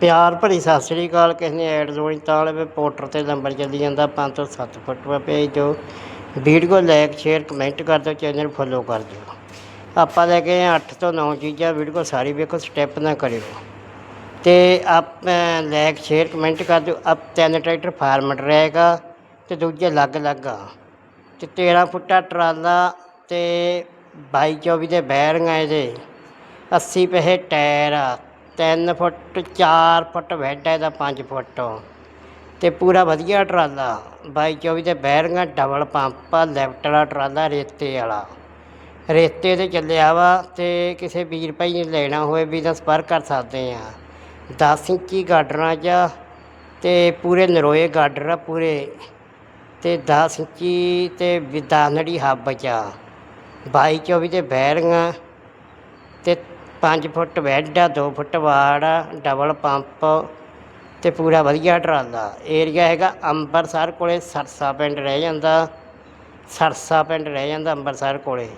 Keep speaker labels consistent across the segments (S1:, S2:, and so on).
S1: ਪਿਆਰ ਭਰੀ ਸਤਿ ਸ੍ਰੀ ਅਕਾਲ, ਕਿਸੇ ਨੇ ਐਡ ਜੋੜੀ ਤਾਂ ਵਾਲੇ ਪੋਰਟਰ ਤੇ ਨੰਬਰ ਚੱਲੀ ਜਾਂਦਾ 507 ਫੁੱਟ ਭੇਜ। ਦਿਓ ਵੀਡੀਓ ਲਾਈਕ ਸ਼ੇਅਰ, ਕਮੈਂਟ ਕਰ ਦਿਓ, ਚੈਨਲ ਫੋਲੋ ਕਰ ਦਿਓ। ਆਪਾਂ ਲੈ ਕੇ ਆਏ 8 ਤੋਂ 9 ਚੀਜ਼ਾਂ, ਵੀਡੀਓ ਸਾਰੀ ਵੇਖੋ, ਸਟੈਪ ਨਾ ਕਰਿਓ। ਤੇ ਆਪ ਲਾਈਕ ਸ਼ੇਅਰ, ਕਮੈਂਟ ਕਰ ਦਿਓ। ਅਬ ਤਿੰਨ ਟਰੈਕਟਰ ਫਾਰਮਟ ਰਹੇਗਾ ਤੇ ਦੂਜੇ ਅਲੱਗ ਅਲੱਗ ਆ। ਤੇ 13 ਫੁੱਟਾ ਟਰਾਲਾ ਤੇ 22 24 ਦੇ ਬੈਰਿੰਗ ਆਏ ਦੇ 80 ਪੈਸੇ ਟਾਇਰ ਆ। 3 ਫੁੱਟ 4 ਫੁੱਟ ਵੈਡ ਹੈ ਇਹਦਾ 5 ਫੁੱਟ। ਤੇ ਪੂਰਾ ਵਧੀਆ ਟਰਾਲਾ। 22 24 ਦੇ ਬੈਰਿੰਗਾਂ ਡਬਲ ਪੰਪ ਆ ਲੈਫਟ ਵਾਲਾ ਟਰਾਲਾ, ਰੇਤੇ ਵਾਲਾ। ਰੇਤੇ ਤੇ ਚੱਲਿਆ ਵਾ ਤੇ ਕਿਸੇ ਵੀਰ ਭਾਈ ਨੇ ਲੈਣਾ ਹੋਵੇ ਵੀ ਤਾਂ ਸਪਰ ਕਰ ਸਕਦੇ ਆ। 10 ਇੰਚੀ ਗਾਡਰਾਂ 'ਚ ਆ ਤੇ ਪੂਰੇ ਨਰੋਏ ਗਾਡਰ ਆ ਪੂਰੇ। ਤੇ 10 ਇੰਚੀ ਤੇ ਵਿਦਾਨੜੀ ਹੱਬ 'ਚ ਆ। 22 24 ਦੇ ਬੈਰਿੰਗਾਂ ਤੇ 5 ਫੁੱਟ ਬੈੱਡ ਆ 2 ਫੁੱਟ ਵਾੜ ਆ, ਡਬਲ ਪੰਪ ਤੇ ਪੂਰਾ ਵਧੀਆ ਟਰਾਲਾ। ਏਰੀਆ ਹੈਗਾ ਅੰਬਰਸਰ ਕੋਲੇ, ਸਰਸਾ ਪਿੰਡ ਰਹਿ ਜਾਂਦਾ। ਸਰਸਾ ਪਿੰਡ ਰਹਿ ਜਾਂਦਾ ਅੰਬਰਸਰ ਕੋਲੇ।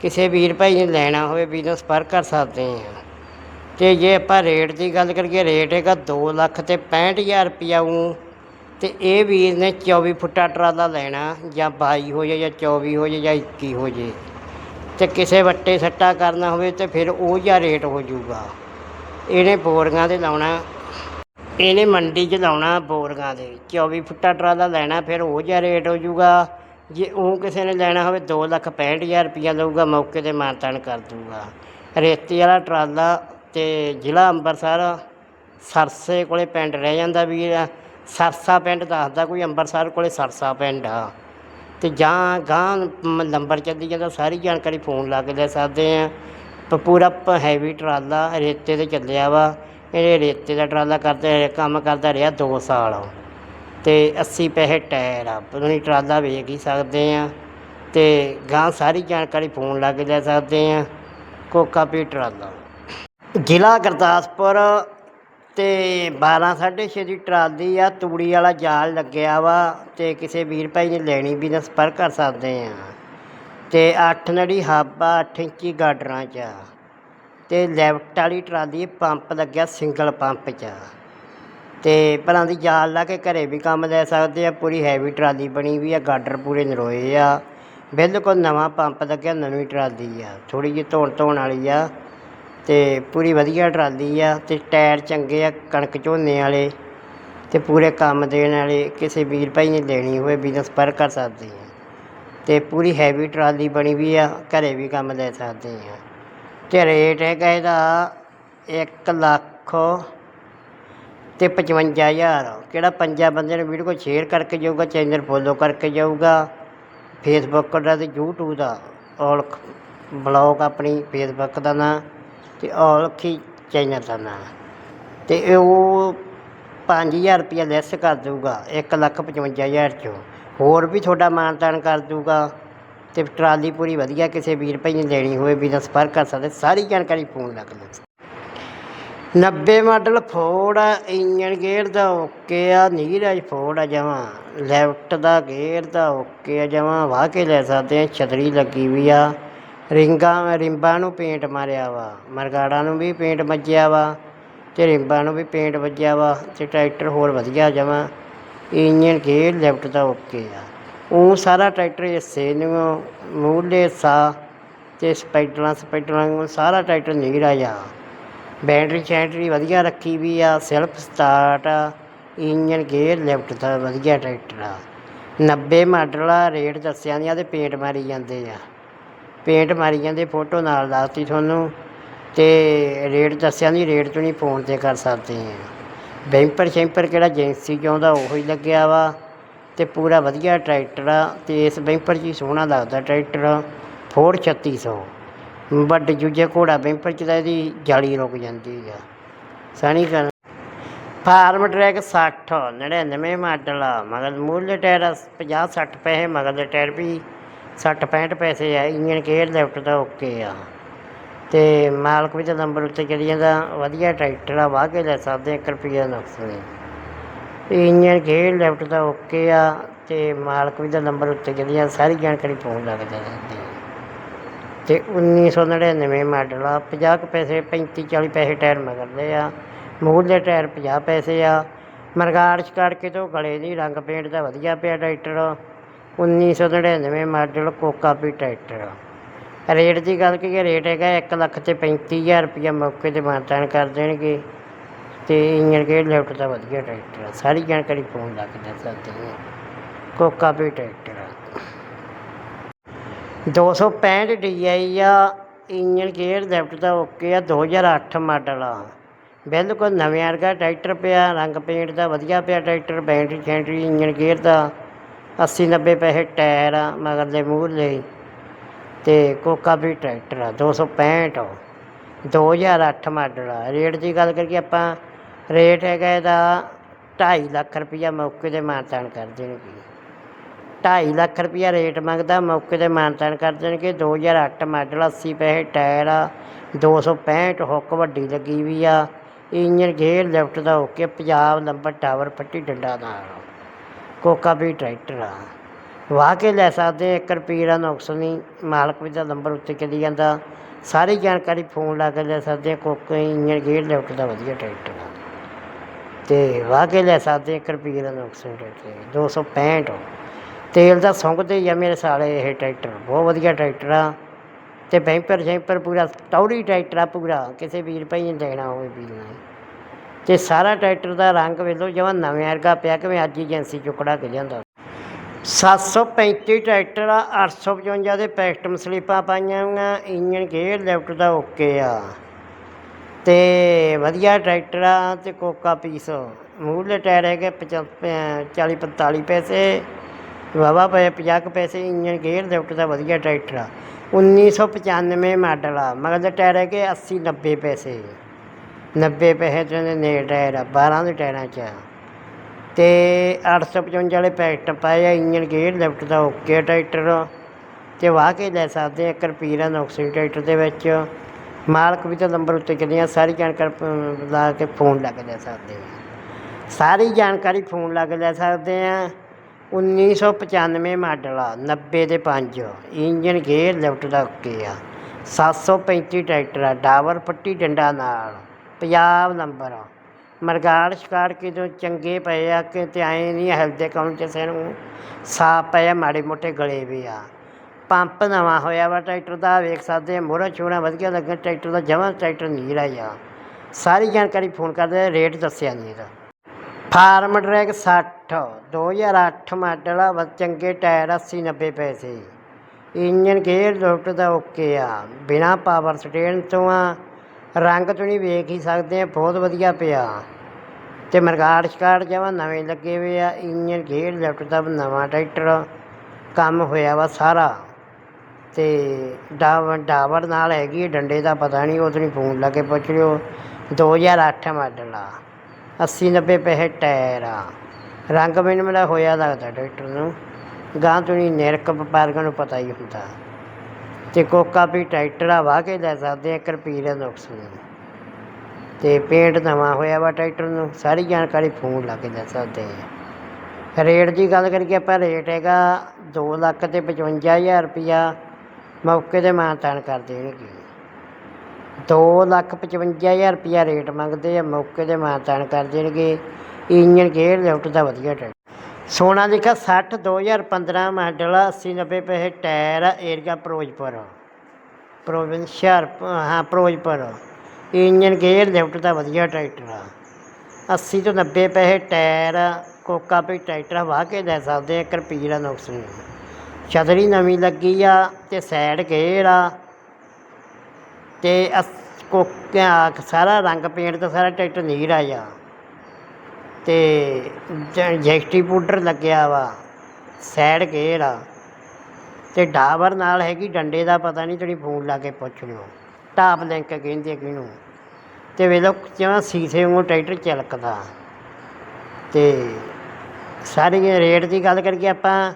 S1: ਕਿਸੇ ਵੀਰ ਭਾਈ ਨੇ ਲੈਣਾ ਹੋਵੇ ਵੀ ਤਾਂ ਸੰਪਰਕ ਕਰ ਸਕਦੇ ਆ ਤੇ ਜੇ ਆਪਾਂ ਰੇਟ ਦੀ ਗੱਲ ਕਰੀਏ ਰੇਟ ਹੈਗਾ 2 ਲੱਖ ਤੇ 65000 ਰੁਪਇਆ ਊਂ ਤੇ ਇਹ ਵੀਰ ਨੇ 24 ਫੁੱਟਾ ਟਰਾਲਾ ਲੈਣਾ, ਜਾਂ 22 ਹੋ ਜਾਏ ਜਾਂ 24 ਹੋ ਜਾਏ ਜਾਂ 21 ਹੋ ਜਾਏ। ਤੇ ਕਿਸੇ ਵੱਟੇ ਸੱਟਾ ਕਰਨਾ ਹੋਵੇ ਤੇ ਫਿਰ ਉਹ ਜਿਹਾ ਰੇਟ ਹੋ ਜਾਊਗਾ। ਇਹਨੇ ਬੋਰੀਆਂ ਦੇ ਲਾਉਣਾ। ਇਹਨੇ ਮੰਡੀ 'ਚ ਲਾਉਣਾ ਬੋਰੀਆਂ ਦੇ। 24 ਫੁੱਟਾ ਟਰਾਲਾ ਲੈਣਾ, ਫਿਰ ਉਹ ਜਿਹਾ ਰੇਟ ਹੋ ਜਾਊਗਾ। ਜੇ ਉਹ ਕਿਸੇ ਨੇ ਲੈਣਾ ਹੋਵੇ 2 ਲੱਖ 65000 ਰੁਪਇਆ ਲਊਗਾ, ਮੌਕੇ ਤੇ ਮਾਨਤਾਨ ਕਰ ਦੂਗਾ ਰੇਤੀ ਵਾਲਾ ਟਰਾਲਾ ਤੇ ਜ਼ਿਲ੍ਹਾ ਅੰਮ੍ਰਿਤਸਰ ਸਰਸੇ ਕੋਲੇ ਪਿੰਡ ਰਹਿ ਜਾਂਦਾ ਵੀਰ। ਸਰਸਾ ਪਿੰਡ ਦੱਸਦਾ ਕੋਈ ਅੰਮ੍ਰਿਤਸਰ ਕੋਲੇ ਸਰਸਾ ਪਿੰਡ ਆ। ਤੇ ਜਾਂ ਗਾਂ ਨੰਬਰ ਚੱਲੀ ਜਾਂਦਾ ਸਾਰੀ ਜਾਣਕਾਰੀ ਫੋਨ ਲਾ ਕੇ ਲੈ ਸਕਦੇ ਆ। ਪ- ਪੂਰਾ ਹੈਵੀ ਟਰਾਲਾ ਰੇਤੇ ਤੇ ਚੱਲਿਆ ਵਾ। ਇਹ ਰੇਤੇ ਦਾ ਟਰਾਲਾ ਕਰਦੇ ਕੰਮ ਕਰਦਾ ਰਿਹਾ 2 ਸਾਲ। ਤੇ 80 ਪੈਸੇ ਟਾਇਰ ਆ ਤੁਸੀਂ ਟਰਾਲਾ ਵੇਖ ਹੀ ਸਕਦੇ ਆ। ਤੇ ਗਾਂ ਸਾਰੀ ਜਾਣਕਾਰੀ ਫੋਨ ਲਾ ਕੇ ਲੈ ਸਕਦੇ ਆ। ਕੋਕਾ ਪੀ ਟਰਾਲਾ। ਜ਼ਿਲ੍ਹਾ ਗੁਰਦਾਸਪੁਰ ਤੇ 12 6.5 ਦੀ ਟਰਾਲੀ ਆ, ਤੂੜੀ ਵਾਲਾ ਜਾਲ ਲੱਗਿਆ ਵਾ ਤੇ ਕਿਸੇ ਵੀਰ ਭਾਈ ਨੇ ਲੈਣੀ ਵੀ ਤਾਂ ਸੰਪਰਕ ਕਰ ਸਕਦੇ ਆ। ਤੇ 8 ਨੜੀ ਹੱਬ ਆ 8 ਇੰਚੀ ਗਾਡਰਾਂ ਚ ਆ। ਤੇ ਲੈਫਟ ਵਾਲੀ ਟਰਾਲੀ ਪੰਪ ਲੱਗਿਆ ਸਿੰਗਲ ਪੰਪ ਚ ਆ। ਤੇ ਭਲਾਂ ਦੀ ਜਾਲ ਲਾ ਕੇ ਘਰੇ ਵੀ ਕੰਮ ਲੈ ਸਕਦੇ ਆ, ਪੂਰੀ ਹੈਵੀ ਟਰਾਲੀ ਬਣੀ ਵੀ ਆ, ਗਾਡਰ ਪੂਰੇ ਨਰੋਏ ਆ। ਬਿਲਕੁਲ ਨਵਾਂ ਪੰਪ ਲੱਗਿਆ, ਨਵੀਂ ਟਰਾਲੀ ਆ। ਥੋੜੀ ਜਿਹੀ ਧੋਣ ਧੋਣ ਵਾਲੀ ਆ। ਅਤੇ ਪੂਰੀ ਵਧੀਆ ਟਰਾਲੀ ਆ ਅਤੇ ਟਾਇਰ ਚੰਗੇ ਆ, ਕਣਕ ਝੋਨੇ ਵਾਲੇ ਅਤੇ ਪੂਰੇ ਕੰਮ ਦੇਣ ਵਾਲੇ, ਕਿਸੇ ਵੀਰ ਭਾਈ ਨੇ ਲੈਣੀ ਹੋਵੇ ਬਿਜ਼ਨਸ ਪਰ ਕਰ ਸਕਦੇ ਹਾਂ ਅਤੇ ਪੂਰੀ ਹੈਵੀ ਟਰਾਲੀ ਬਣੀ ਵੀ ਆ, ਘਰ ਵੀ ਕੰਮ ਲੈ ਸਕਦੇ ਹਾਂ ਅਤੇ ਰੇਟ ਹੈਗਾ ਇਹਦਾ ਇੱਕ ਲੱਖ ਅਤੇ ਪਚਵੰਜਾ ਹਜ਼ਾਰ। ਕਿਹੜਾ ਪੰਜਾਂ ਬੰਦੇ ਨੂੰ ਵੀਡੀਓ ਕੋ ਸ਼ੇਅਰ ਕਰਕੇ ਜਾਊਗਾ ਚੈਨਲ ਫੋਲੋ ਕਰਕੇ ਜਾਊਗਾ ਫੇਸਬੁੱਕ ਦਾ ਅਤੇ ਯੂਟਿਊਬ ਦਾ ਔਲ ਬਲੌਗ ਆਪਣੀ ਫੇਸਬੁੱਕ ਦਾ ਨਾਂ। ਤੇ ਔਲਖੀ ਚੈਨਲ ਦਾ ਨਾਂ ਤੇ ਇਹ ਉਹ 5000 ਰੁਪਇਆ ਲੈਸ ਕਰ ਦਊਗਾ 155000 ਚੋਂ। ਹੋਰ ਵੀ ਤੁਹਾਡਾ ਮਾਨਤਾਨ ਕਰ ਦਊਗਾ ਤੇ ਟਰਾਲੀ ਪੂਰੀ ਵਧੀਆ ਕਿਸੇ ਵੀਰ ਭਾਈ ਨੇ ਲੈਣੀ ਹੋਵੇ ਵੀ ਤਾਂ ਸੰਪਰਕ ਕਰ ਸਕਦੇ, ਸਾਰੀ ਜਾਣਕਾਰੀ ਫੋਨ ਲੱਗ ਲਓ 90 ਮਾਡਲ ਫੋਰਡ ਆ ਇੰਜਨ ਗੇਅਰ ਦਾ ਓਕੇ ਆ, ਨੀਰਜ ਫੋਰਡ ਆ ਜਮਾਂ। ਲੈਫਟ ਦਾ ਗੇਅਰ ਦਾ ਓਕੇ ਆ ਜਮਾਂ, ਵਾਹ ਕੇ ਲੈ ਸਕਦੇ ਆ, ਛਤਰੀ ਲੱਗੀ ਵੀ ਆ। ਰਿੰਗਾਂ ਰਿੰਬਾਂ ਨੂੰ ਪੇਂਟ ਮਾਰਿਆ ਵਾ, ਮਰਗਾੜਾਂ ਨੂੰ ਵੀ ਪੇਂਟ ਵੱਜਿਆ ਵਾ ਤੇ ਰਿੰਬਾਂ ਨੂੰ ਵੀ ਪੇਂਟ ਵੱਜਿਆ ਵਾ ਤੇ ਟਰੈਕਟਰ ਹੋਰ ਵਧੀਆ ਜਮਾ। ਇੰਜਨ ਕੇ ਲੈਫਟ ਦਾ ਓਕੇ ਆ। ਉਹ ਸਾਰਾ ਟਰੈਕਟਰ ਹਿੱਸੇ ਨੂੰ ਮੂਹਰਲੇ ਹਿੱਸਾ ਤੇ ਸਪੈਡਰਾਂ ਸਪੈਡਰਾਂ ਨੂੰ ਸਾਰਾ ਟਰੈਕਟਰ ਨੀਰਾ ਆ ਬੈਟਰੀ ਚੈਟਰੀ ਵਧੀਆ ਰੱਖੀ ਵੀ ਆ ਸੈਲਫ ਸਟਾਰਟ ਆ ਇੰਜਨ ਗੇਅਰ ਲੈਫਟ ਦਾ ਵਧੀਆ ਟਰੈਕਟਰ ਆ। 90 ਮਾਡਲ ਆ, ਰੇਟ ਦੱਸਿਆ ਨਹੀਂ ਆ ਤੇ ਪੇਂਟ ਮਾਰੀ ਜਾਂਦੇ ਆ। ਪੇਂਟ ਮਾਰੀ ਜਾਂਦੇ ਫੋਟੋ ਨਾਲ ਦੱਸਤੀ ਤੁਹਾਨੂੰ, ਤੇ ਰੇਟ ਦੱਸਿਆ ਨਹੀਂ, ਰੇਟ ਤੋਂ ਫੋਨ ਤੇ ਕਰ ਸਕਦੇ ਆ। ਬੈਂਪਰ ਸ਼ੈਂਪਰ ਕਿਹੜਾ ਏਜੰਸੀ ਚੋਂ ਆਉਂਦਾ ਉਹੋ ਹੀ ਲੱਗਿਆ ਵਾ, ਤੇ ਪੂਰਾ ਵਧੀਆ ਟਰੈਕਟਰ ਆ, ਤੇ ਇਸ ਬੈਂਪਰ 'ਚ ਹੀ ਸੋਹਣਾ ਲੱਗਦਾ ਟਰੈਕਟਰ ਫੋਰਡ 3600 ਵੱਡੇ ਜੂਜੇ ਘੋੜਾ ਬੈਂਪਰ 'ਚ ਤਾਂ ਇਹਦੀ ਜਾਲੀ ਰੁਕ ਜਾਂਦੀ ਆ। ਸਾਣੀ ਕਰ ਫਾਰਮ ਟਰੈਕ 60 99 ਮਾਡਲ ਆ, ਮਗਰ ਮੂਹਰਲੇ ਟਾਇਰ 50 60 ਪੈਸੇ ਮਗਰਲੇ ਟਾਇਰ ਵੀ 60 65 ਪੈਸੇ ਆ ਇੰਜਨ ਗੇਅਰ ਲੈਫਟ ਦਾ ਓਕੇ ਆ। ਤੇ ਮਾਲਕ ਵੀ ਤਾਂ ਨੰਬਰ ਉੱਤੇ ਚਲੀ ਜਾਂਦਾ, ਵਧੀਆ ਟਰੈਕਟਰ ਆ, ਵਾਹ ਕੇ ਲੈ ਸਕਦੇ 1 ਰੁਪਈਆ ਨੁਕਸ ਨਹੀਂ। ਇੰਜਨ ਗੇਅਰ ਲੈਫਟ ਦਾ ਓਕੇ ਆ, ਤੇ ਮਾਲਕ ਵੀ ਦਾ ਨੰਬਰ ਉੱਤੇ ਚਲੀ ਜਾਂਦਾ, ਸਾਰੀ ਜਾਣਕਾਰੀ ਫੋਨ ਲੱਗ ਜਾਂਦੀ ਹੈ ਤੇ 1999 ਮਾਡਲ ਆ 50 ਕੁ ਪੈਸੇ 35 40 ਪੈਸੇ ਟਾਇਰ ਮਗਰਦੇ ਆ। ਮੂਹਰਲੇ ਟਾਇਰ 50 ਪੈਸੇ ਆ। ਮਰਗਾੜ ਛਕਾੜ ਕੇ ਤੋਂ ਗਲੇ ਦੀ ਰੰਗ ਪੇਂਟ ਦਾ ਵਧੀਆ ਪਿਆ ਟਰੈਕਟਰ। 1999 ਮਾਡਲ ਕੋਕਾ ਪੀ ਟਰੈਕਟਰ। ਰੇਟ ਦੀ ਗੱਲ ਕਰੀਏ, ਰੇਟ ਹੈਗਾ ਇੱਕ ਲੱਖ ਤੇ ਪੈਂਤੀ ਹਜ਼ਾਰ ਰੁਪਈਆ ਮੌਕੇ ਤੇ ਮਾਨਤਾਨ ਕਰ ਦੇਣਗੇ ਤੇ ਇੰਜਨ ਗੇਅਰ ਲੈਫਟ ਦਾ ਵਧੀਆ ਟਰੈਕਟਰ ਆ। ਸਾਰੀ ਜਾਣਕਾਰੀ ਫੋਨ ਲਾ ਕੇ ਦੱਸ ਸਕਦੇ ਹਾਂ। ਕੋਕਾ ਪੀ ਟਰੈਕਟਰ ਆ। 265 DI ਆ ਇੰਜਨ ਗੇਅਰ ਲੈਫਟ ਦਾ ਓਕੇ ਆ 2008 ਮਾਡਲ ਆ। ਬਿਲਕੁਲ ਨਵੇਂ ਵਰਗਾ ਟਰੈਕਟਰ ਪਿਆ ਰੰਗ ਪੇਂਟ ਦਾ ਵਧੀਆ ਪਿਆ ਟਰੈਕਟਰ ਬੈਟਰੀ ਸ਼ੈਂਟਰੀ ਇੰਜਨ ਗੇਅਰ ਦਾ। 80 90 ਪੈਸੇ ਟਾਇਰ ਆ ਮਗਰਲੇ ਮੂਹਰਲੇ ਤੇ ਕੋਕਾ ਵੀ ਟਰੈਕਟਰ ਆ 265 2008 ਮਾਡਲ ਆ। ਰੇਟ ਦੀ ਗੱਲ ਕਰੀਏ ਆਪਾਂ, ਰੇਟ ਹੈਗਾ ਇਹਦਾ 2.5 ਲੱਖ ਰੁਪਈਆ ਮੌਕੇ ਤੇ ਮਾਨਤਾਨ ਕਰ ਦੇਣਗੇ। 2.5 ਲੱਖ ਰੁਪਈਆ ਰੇਟ ਮੰਗਦਾ, ਮੌਕੇ ਤੇ ਮਾਨਤਾਨ ਕਰ ਦੇਣਗੇ। 2008 ਮਾਡਲ 80 ਪੈਸੇ ਟਾਇਰ ਆ 265 ਹੁੱਕ ਵੱਡੀ ਲੱਗੀ ਵੀ ਆ। ਇੰਜਨ ਗੇਅਰ ਲਿਫਟ ਦਾ ਓਕੇ, ਪੰਜਾਬ ਨੰਬਰ ਟਾਵਰ ਪੱਟੀ ਡੰਡਾ ਨਾਲ। ਕੋਕਾ ਵੀ ਟਰੈਕਟਰ ਆ। ਵਾਹ ਕੇ ਲੈ ਸਕਦੇ ਇੱਕ ਰੁਪਈਏ ਦਾ ਨੁਕਸ ਨਹੀਂ, ਮਾਲਕ ਵੀ ਦਾ ਨੰਬਰ ਉੱਤੇ ਚਲੀ ਜਾਂਦਾ। ਸਾਰੀ ਜਾਣਕਾਰੀ ਫੋਨ ਲਾ ਕੇ ਲੈ ਸਕਦੇ ਆ, ਕੋਕਾ ਇੰਜਨ ਗੇਅਰ ਲਿਫਟ ਦਾ ਵਧੀਆ ਟਰੈਕਟਰ ਆ। ਤੇ ਵਾਹ ਕੇ ਲੈ ਸਕਦੇ ਇੱਕ ਰੁਪਈਏ ਦਾ ਨੁਕਸ ਨਹੀਂ ਟਰੈਕਟਰ 265 ਤੇਲ ਦਾ ਸੁੰਘਦੇ ਹੀ ਆ ਮੇਰੇ ਸਾਲੇ, ਇਹ ਟਰੈਕਟਰ, ਬਹੁਤ ਵਧੀਆ ਟਰੈਕਟਰ ਆ। ਤੇ ਬੈਂਪਰ ਜੈਂਪਰ ਪੂਰਾ ਟੌੜੀ ਟਰੈਕਟਰ ਆ ਪੂਰਾ, ਕਿਸੇ ਵੀਰ ਭਾਈ ਨੇ ਦੇਣਾ ਹੋਵੇ, ਵੀਰ ਨੇ। ਤੇ ਸਾਰਾ ਟਰੈਕਟਰ ਦਾ ਰੰਗ ਵੇਲੋ ਲਓ ਜਮਾਂ ਨਵੇਂ ਵਰਗਾ ਪਿਆ, ਕਿਵੇਂ ਅੱਜ ਹੀ ਏਜੰਸੀ ਚੋਂ ਕਢਾ ਕੇ ਜਾਂਦਾ 735 ਟਰੈਕਟਰ ਆ 855 ਦੇ ਪੈਕਟਮ ਸਲੀਪਾਂ ਪਾਈਆਂ ਹੋਈਆਂ ਇੰਜਨ ਗੇਅਰ ਲੈਫਟ ਦਾ ਓਕੇ ਆ। ਤੇ ਵਧੀਆ ਟਰੈਕਟਰ ਆ ਤੇ ਕੋਕਾ ਪੀਸ। ਮੂਲ ਟਾਇਰ ਹੈਗੇ 40 45 ਪੈਸੇ ਵਾਵਾ ਪਏ 50 ਕੁ ਪੈਸੇ ਇੰਜਨ ਗੇਅਰ ਲਿਫਟ ਦਾ ਵਧੀਆ ਟਰੈਕਟਰ ਆ। 1995 ਮਾਡਲ ਆ, ਮਗਰ ਟਾਇਰ ਹੈਗੇ 80 90 ਪੈਸੇ। 90 ਪੈਸੇ ਤੇ ਉਹਦੇ ਨੇੜ ਟਾਇਰ ਆ 12 ਦੇ ਟਾਇਰਾਂ 'ਚ ਆ। ਤੇ 855 ਵਾਲੇ ਪੈਕਟ ਪਾਏ ਆ ਇੰਜਨ ਗੇਅਰ ਲਿਫਟ ਦਾ ਓਕੇ ਟਰੈਕਟਰ ਤੇ ਵਾਹ ਕੇ ਲੈ ਸਕਦੇ ਆ, ਇੱਕ ਰੁਪਈਏ ਦਾ ਨੁਕਸ ਟਰੈਕਟਰ ਦੇ ਵਿੱਚ। ਮਾਲਕ ਵੀ ਤਾਂ ਨੰਬਰ ਉੱਤੇ ਚੱਲੀਆਂ ਸਾਰੀ ਜਾਣਕਾਰੀ ਲਾ ਕੇ ਫੋਨ ਲਾ ਕੇ ਲੈ ਸਕਦੇ ਆ। ਸਾਰੀ ਜਾਣਕਾਰੀ ਫੋਨ ਲਾ ਕੇ ਲੈ ਸਕਦੇ ਆ। 1995 ਮਾਡਲ ਆ 90 ਦੇ 5 ਇੰਜਨ ਗੇਅਰ ਲਿਫਟ ਦਾ ਓਕੇ ਆ। 735 ਟਰੈਕਟਰ ਆ ਡਾਵਰ ਪੱਟੀ ਡੰਡਾ ਨਾਲ। ਪੰਜਾਬ ਨੰਬਰ ਆ। ਮਰਗਾੜ ਸ਼ਿਕਾਰ ਕਿਦੋਂ ਚੰਗੇ ਪਏ ਆ ਕਿ ਤੇ ਐਂ ਨਹੀਂ ਹੈਲਦੇ ਕੌਣ ਕਿਸੇ ਨੂੰ ਸਾਫ਼ ਪਏ ਆ, ਮਾੜੇ ਮੋਟੇ ਗਲੇ ਵੀ ਆ। ਪੰਪ ਨਵਾਂ ਹੋਇਆ ਵਾ, ਟਰੈਕਟਰ ਦਾ ਵੇਖ ਸਕਦੇ ਆ, ਮੋਹਰਾ ਛੋੜਾ ਵਧੀਆ ਲੱਗਣ ਟਰੈਕਟਰ ਦਾ ਜਮਾਂ ਟਰੈਕਟਰ ਨਹੀਂ ਰਿਹਾ ਸਾਰੀ ਜਾਣਕਾਰੀ ਫੋਨ ਕਰਦੇ, ਰੇਟ ਦੱਸਿਆ ਨਹੀਂ ਇਹਦਾ ਫਾਰਮ ਟਰੈਕ 60 2008 ਮਾਡਲ ਆ, ਬਸ ਚੰਗੇ ਟਾਇਰ 80 90 ਪੈਸੇ। ਇੰਜਨ ਗੇਅਰ ਲੋਟ ਦਾ ਓਕੇ ਆ, ਬਿਨਾ ਪਾਵਰ ਸਟੇਰਨ ਤੋਂ ਆ। ਰੰਗ ਤੁਸੀਂ ਵੇਖ ਹੀ ਸਕਦੇ ਆ, ਬਹੁਤ ਵਧੀਆ ਪਿਆ। ਤੇ ਮਰਗਾੜ ਸ਼ਕਾੜ ਜਮਾਂ ਨਵੇਂ ਲੱਗੇ ਹੋਏ ਆ ਇੰਜਨ ਗੇਅਰ ਲੈਫਟ ਦਾ ਨਵਾਂ ਟਰੈਕਟਰ, ਕੰਮ ਹੋਇਆ ਵਾ ਸਾਰਾ। ਤੇ ਡਾਵਰ ਡਾਵਰ ਨਾਲ ਹੈਗੀ ਡੰਡੇ ਦਾ ਪਤਾ ਨਹੀਂ, ਉਹ ਤੁਸੀਂ ਫੋਨ ਲਾ ਕੇ ਪੁੱਛ ਲਿਓ। 2008 ਮਾਡਲ ਆ 80 90 ਪੈਸੇ ਟਾਇਰ ਆ। ਰੰਗ ਮੈਨੂੰ ਮੇਰਾ ਹੋਇਆ ਲੱਗਦਾ ਟਰੈਕਟਰ ਨੂੰ। ਗਾਂ ਤੁਸੀਂ ਨਿਰਕ ਵਪਾਰਕਾਂ ਨੂੰ ਪਤਾ ਹੀ ਹੁੰਦਾ। ਤੇ ਕੋਕਾ ਵੀ ਟਰੈਕਟਰ ਆ ਵਾਹ ਕੇ ਲੈ ਸਕਦੇ ਆ, ਇੱਕ ਰੁਪਈਏ ਦਾ ਨੁਕਸ ਨਹੀਂ ਤੇ ਪੇਂਟ ਨਵਾਂ ਹੋਇਆ ਵਾ ਟਰੈਕਟਰ ਨੂੰ, ਸਾਰੀ ਜਾਣਕਾਰੀ ਫੋਨ ਲਾ ਕੇ ਲੈ ਸਕਦੇ ਆ। ਰੇਟ ਦੀ ਗੱਲ ਕਰੀਏ, ਆਪਾਂ ਰੇਟ ਹੈਗਾ 2 ਲੱਖ ਤੇ 55000 ਰੁਪਈਆ, ਮੌਕੇ ਤੇ ਮਾਨਤਾਨ ਕਰ ਦੇਣਗੇ। 2 ਲੱਖ 55000 ਰੁਪਈਆ ਰੇਟ ਮੰਗਦੇ ਆ, ਮੌਕੇ ਤੇ ਮਾਨਤਾਨ ਕਰ ਦੇਣਗੇ। ਇੰਜਨ ਗੇਅਰ ਲਿਫਟ ਦਾ ਵਧੀਆ ਟਰੈਕਟਰ। ਸੋਨਾ ਲਿਖਾ 60 2015 ਮਾਡਲ ਆ 80 90 ਪੈਸੇ ਟਾਇਰ ਆ ਏਰੀਆ ਫਿਰੋਜ਼ਪੁਰ। ਪ੍ਰੋਵਿੰਸ ਹਾਂ ਫਿਰੋਜ਼ਪੁਰ। ਇੰਜਨ ਗੇਅਰ ਲਿਫਟ ਦਾ ਵਧੀਆ ਟਰੈਕਟਰ ਆ। 80 ਤੋਂ 90 ਪੈਸੇ ਟਾਇਰ ਆ, ਕੋਕਾ ਵੀ ਟਰੈਕਟਰ ਵਾਹ ਕੇ ਲੈ ਸਕਦੇ ਆ 1 ਰੁਪਈਏ ਦਾ ਨੁਕਸ ਨਹੀਂ ਛਤਰੀ ਨਵੀਂ ਲੱਗੀ ਆ ਤੇ ਸਾਈਡ ਗੇਅਰ ਆ। ਤੇ ਅਸ- ਕੋਕਿਆ ਸਾਰਾ ਰੰਗ ਪੇਂਟ ਤਾਂ ਸਾਰਾ ਟਰੈਕਟਰ ਨੀਰ ਆ ਜਾ ਤੇ ਜੈਕਟੀ ਪਾਊਡਰ ਲੱਗਿਆ ਵਾ ਸਾਈਡ ਗੇਅਰ ਆ ਤੇ ਡਾਬਰ ਨਾਲ ਹੈਗੀ ਡੰਡੇ ਦਾ ਪਤਾ ਨਹੀਂ ਤੁਸੀਂ ਫੋਨ ਲਾ ਕੇ ਪੁੱਛ ਲਿਓ। ਟਾਪ ਲਿੰਕ ਕਹਿੰਦੇ ਕਿਹਨੂੰ। ਤੇ ਵੇਖ ਲਓ ਜਿਵੇਂ ਸੀਸੇ ਵਾਂਗੂ ਟਰੈਕਟਰ ਚਲਕਦਾ। ਤੇ ਸਾਰੀ ਰੇਟ ਦੀ ਗੱਲ ਕਰੀਏ ਆਪਾਂ,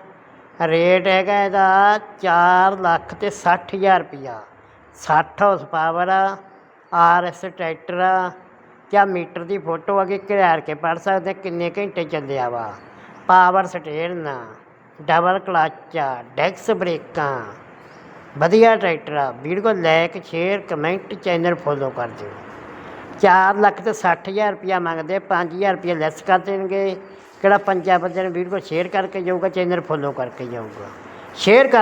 S1: ਰੇਟ ਹੈਗਾ ਇਹਦਾ 4 ਲੱਖ ਤੇ 60000 ਰੁਪਈਆ 60 ਹਾਰਸ ਪਾਵਰ ਆ, ਆਰ ਐਸ ਟਰੈਕਟਰ ਆ ਕਿਆ ਮੀਟਰ ਦੀ ਫੋਟੋ ਆ ਕੇ ਘਿਆਰ ਕੇ ਪੜ ਸਕਦੇ ਕਿੰਨੇ ਘੰਟੇ ਚੱਲਿਆ ਵਾ? ਪਾਵਰ ਸਟੇਰਨ ਡਬਲ ਕਲੱਚ ਡੈਕਸ ਬ੍ਰੇਕਾਂ। ਵਧੀਆ ਟਰੈਕਟਰ ਆ। Video like, share, comment, channel follow ਕਰ ਦਿਓ। 4 ਲੱਖ ਤੇ 60000 ਰੁਪਇਆ ਮੰਗਦੇ 5000 ਰੁਪਇਆ ਲੈਸ ਕਰ ਦੇਣਗੇ। ਕਿਹੜਾ ਪੰਜਾਂ ਬੰਦਿਆਂ ਨੂੰ ਵੀਡੀਓ ਸ਼ੇਅਰ ਕਰਕੇ ਜਾਊਗਾ, ਚੈਨਲ ਫੋਲੋ ਕਰਕੇ ਜਾਊਗਾ। ਸ਼ੇਅਰ ਕਰ